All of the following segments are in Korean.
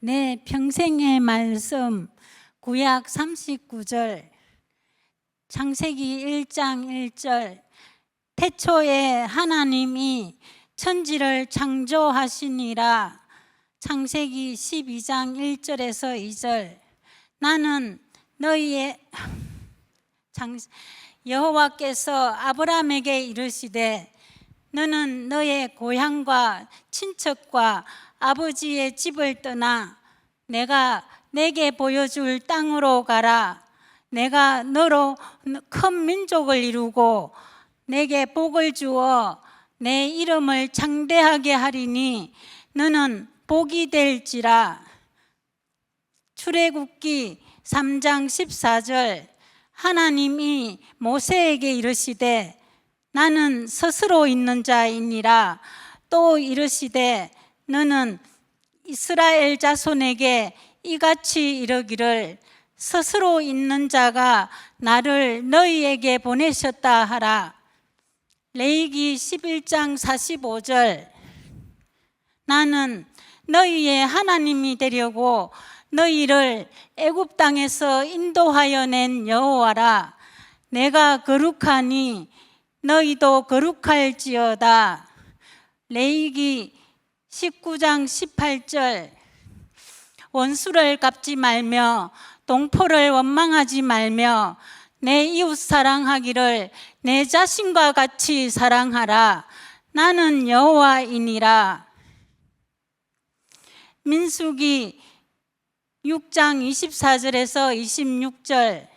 내 평생의 말씀 구약 39절 창세기 1장 1절 태초에 하나님이 천지를 창조하시니라. 창세기 12장 1절에서 2절 나는 너희의 장, 여호와께서 아브라함에게 이르시되 너는 너의 고향과 친척과 아버지의 집을 떠나 내가 내게 보여줄 땅으로 가라. 내가 너로 큰 민족을 이루고 내게 복을 주어 내 이름을 창대하게 하리니 너는 복이 될지라. 출애굽기 3장 14절 하나님이 모세에게 이르시되 나는 스스로 있는 자이니라 또 이르시되 너는 이스라엘 자손에게 이같이 이르기를 스스로 있는 자가 나를 너희에게 보내셨다 하라. 레이기 11장 45절. 나는 너희의 하나님이 되려고 너희를 애굽 땅에서 인도하여 낸 여호와라. 내가 거룩하니 너희도 거룩할지어다. 레이기 19장 18절. 원수를 갚지 말며 동포를 원망하지 말며 내 이웃 사랑하기를 내 자신과 같이 사랑하라. 나는 여호와이니라. 민수기 6장 24절에서 26절.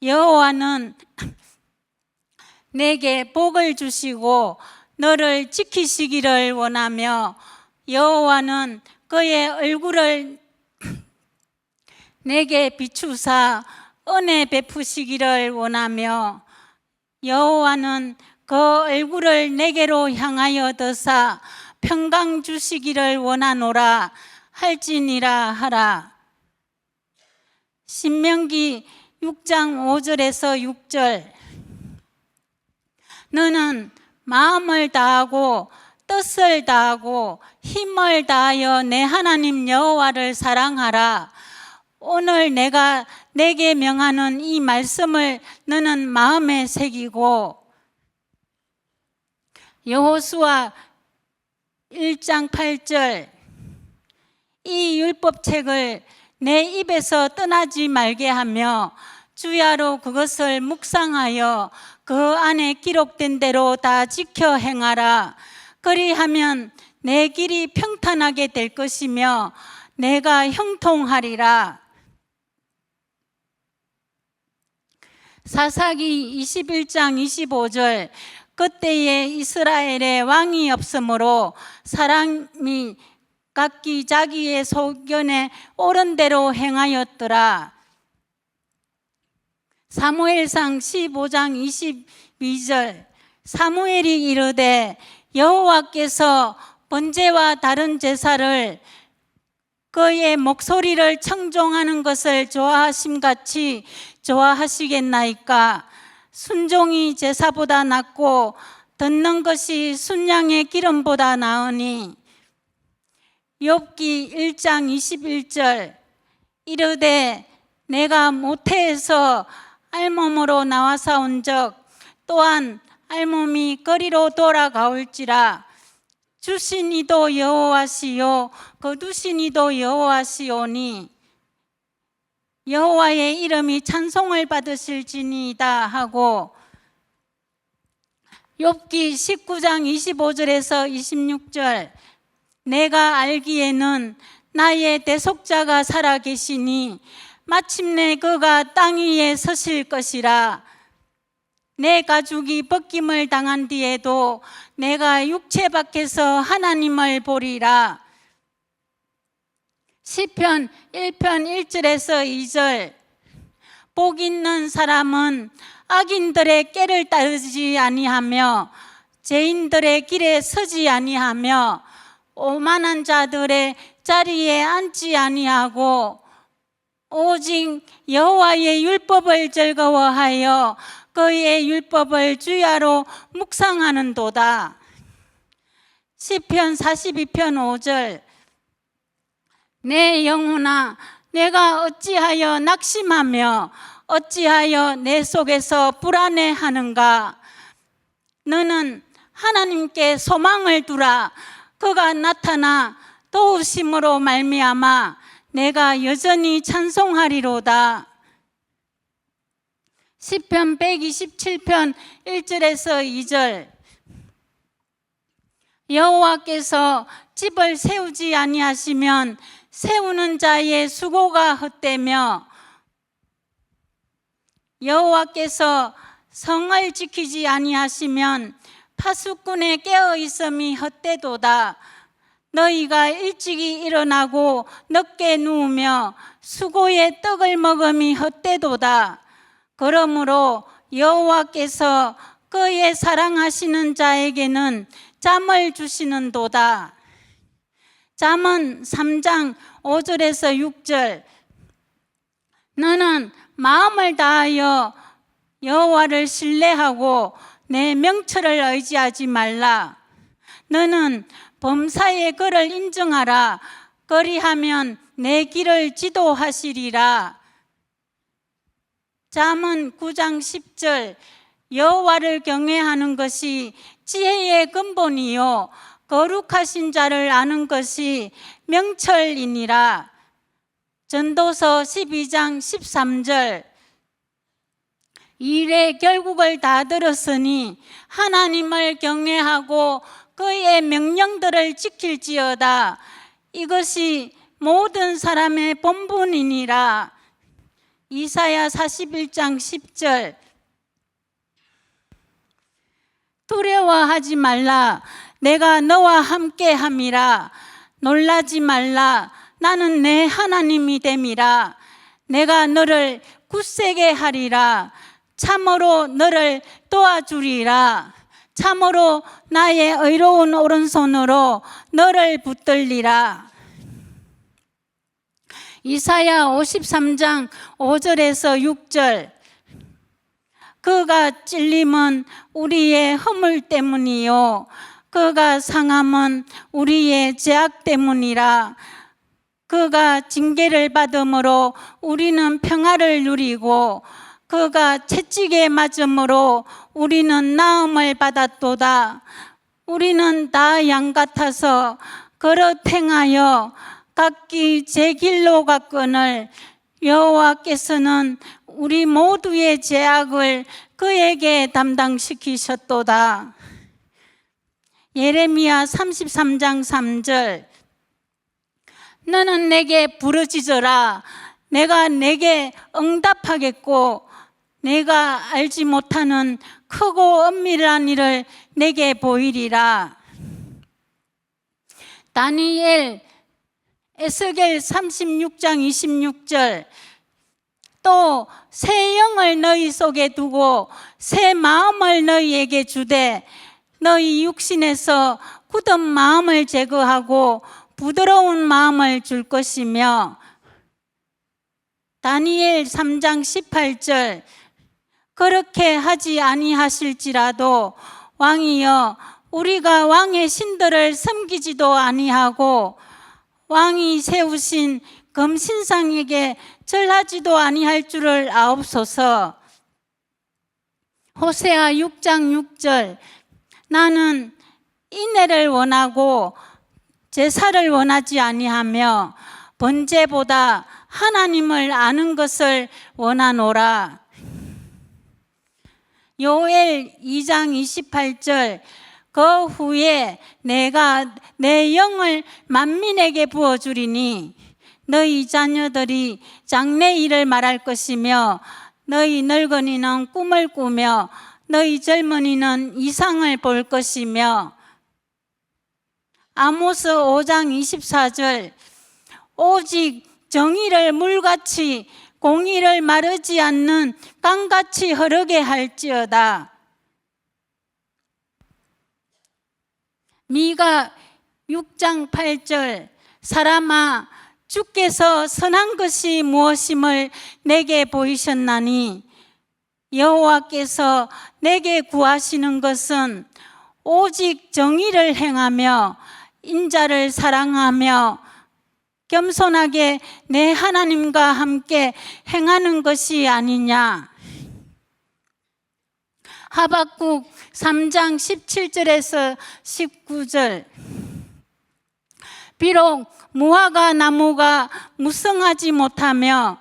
여호와는 내게 복을 주시고 너를 지키시기를 원하며 여호와는 그의 얼굴을 내게 비추사 은혜 베푸시기를 원하며 여호와는 그 얼굴을 내게로 향하여 드사 평강 주시기를 원하노라 할지니라 하라. 신명기 6장 5절에서 6절 너는 마음을 다하고 뜻을 다하고 힘을 다하여 내 하나님 여호와를 사랑하라. 오늘 내가 내게 명하는 이 말씀을 너는 마음에 새기고 여호수아 1장 8절 이 율법책을 내 입에서 떠나지 말게 하며 주야로 그것을 묵상하여 그 안에 기록된 대로 다 지켜 행하라. 그리하면 내 길이 평탄하게 될 것이며 내가 형통하리라. 사사기 21장 25절 그때에 이스라엘에 왕이 없으므로 사람이 각기 자기의 소견에 옳은 대로 행하였더라. 사무엘상 15장 22절. 사무엘이 이르되 여호와께서 번제와 다른 제사를 그의 목소리를 청종하는 것을 좋아하심 같이 좋아하시겠나이까? 순종이 제사보다 낫고 듣는 것이 순양의 기름보다 나으니. 욥기 1장 21절. 이르되 내가 모태에서 알몸으로 나와서 온적 또한 알몸이 거리로 돌아가올지라. 주신 이도 여호와시요 거두신 이도 여호와시오니 여호와의 이름이 찬송을 받으실지니이다 하고. 욥기 19장 25절에서 26절. 내가 알기에는 나의 대속자가 살아 계시니 마침내 그가 땅 위에 서실 것이라 내 가죽이 벗김을 당한 뒤에도 내가 육체 밖에서 하나님을 보리라. 시편 1편 1절에서 2절. 복 있는 사람은 악인들의 깨를 따르지 아니하며 죄인들의 길에 서지 아니하며 오만한 자들의 자리에 앉지 아니하고 오직 여호와의 율법을 즐거워하여 그의 율법을 주야로 묵상하는도다. 시편 42편 5절 내 영혼아 내가 어찌하여 낙심하며 어찌하여 내 속에서 불안해하는가 너는 하나님께 소망을 두라 그가 나타나 도우심으로 말미암아 내가 여전히 찬송하리로다 시편 127편 1절에서 2절 여호와께서 집을 세우지 아니하시면 세우는 자의 수고가 헛되며 여호와께서 성을 지키지 아니하시면 파수꾼의 깨어 있음이 헛되도다. 너희가 일찍이 일어나고 늦게 누우며 수고의 떡을 먹음이 헛되도다. 그러므로 여호와께서 그의 사랑하시는 자에게는 잠을 주시는 도다. 잠언 3장 5절에서 6절 너는 마음을 다하여 여호와를 신뢰하고 내 명철을 의지하지 말라. 너는 범사의 그를 인정하라. 그리하면 내 길을 지도하시리라. 잠언 9장 10절 여호와를 경외하는 것이 지혜의 근본이요 거룩하신 자를 아는 것이 명철이니라. 전도서 12장 13절 일의 결국을 다 들었으니 하나님을 경외하고 그의 명령들을 지킬지어다. 이것이 모든 사람의 본분이니라. 이사야 41장 10절 두려워하지 말라. 내가 너와 함께 함이라. 놀라지 말라. 나는 내 하나님이 됨이라. 내가 너를 굳세게 하리라. 참으로 너를 도와주리라. 참으로 나의 의로운 오른손으로 너를 붙들리라. 이사야 53장 5절에서 6절. 그가 찔림은 우리의 허물 때문이요. 그가 상함은 우리의 죄악 때문이라. 그가 징계를 받음으로 우리는 평화를 누리고 그가 채찍에 맞음으로 우리는 나음을 받았도다. 우리는 다 양 같아서 걸어 행하여 각기 제 길로 갔거늘 여호와께서는 우리 모두의 죄악을 그에게 담당시키셨도다. 예레미야 33장 3절 너는 내게 부르짖어라 내가 내게 응답하겠고 내가 알지 못하는 크고 엄밀한 일을 내게 보이리라. 다니엘 에스겔 36장 26절. 또 새 영을 너희 속에 두고 새 마음을 너희에게 주되 너희 육신에서 굳은 마음을 제거하고 부드러운 마음을 줄 것이며. 다니엘 3장 18절 그렇게 하지 아니하실지라도 왕이여 우리가 왕의 신들을 섬기지도 아니하고 왕이 세우신 금신상에게 절하지도 아니할 줄을 아옵소서. 호세아 6장 6절 나는 인애를 원하고 제사를 원하지 아니하며 번제보다 하나님을 아는 것을 원하노라. 요엘 2장 28절 그 후에 내가 내 영을 만민에게 부어주리니 너희 자녀들이 장래 일을 말할 것이며 너희 늙은이는 꿈을 꾸며 너희 젊은이는 이상을 볼 것이며. 아모스 5장 24절 오직 정의를 물같이 공의를 마르지 않는 강같이 흐르게 할지어다. 미가 6장 8절 사람아 주께서 선한 것이 무엇임을 내게 보이셨나니 여호와께서 내게 구하시는 것은 오직 정의를 행하며 인자를 사랑하며 겸손하게 내 하나님과 함께 행하는 것이 아니냐. 하박국 3장 17절에서 19절. 비록 무화과 나무가 무성하지 못하며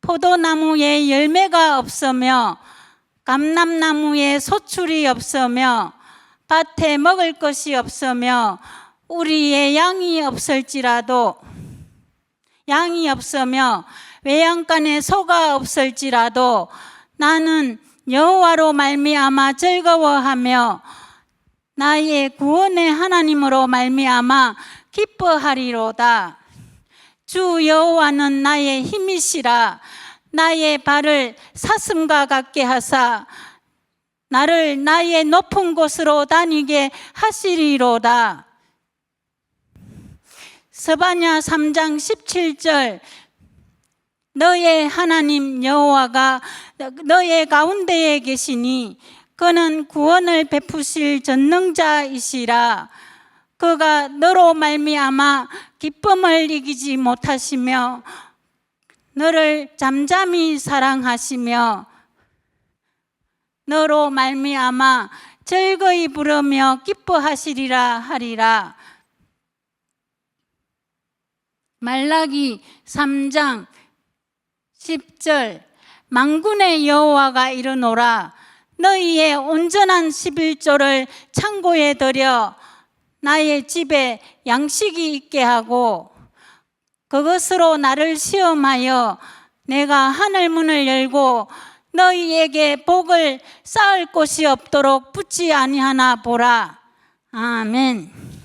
포도나무에 열매가 없으며 감람나무에 소출이 없으며 밭에 먹을 것이 없으며 우리의 양이 없을지라도 양이 없으며 외양간에 소가 없을지라도 나는 여호와로 말미암아 즐거워하며 나의 구원의 하나님으로 말미암아 기뻐하리로다. 주 여호와는 나의 힘이시라 나의 발을 사슴과 같게 하사 나를 나의 높은 곳으로 다니게 하시리로다. 서바냐 3장 17절. 너의 하나님 여호와가 너의 가운데에 계시니 그는 구원을 베푸실 전능자이시라. 그가 너로 말미암아 기쁨을 이기지 못하시며 너를 잠잠히 사랑하시며 너로 말미암아 즐거이 부르며 기뻐하시리라 하리라 말라기 3장 10절 망군의 여호와가 이르노라 너희의 온전한 11조를 창고에 들여 나의 집에 양식이 있게 하고 그것으로 나를 시험하여 내가 하늘 문을 열고 너희에게 복을 쌓을 곳이 없도록 붙지 아니하나 보라. 아멘.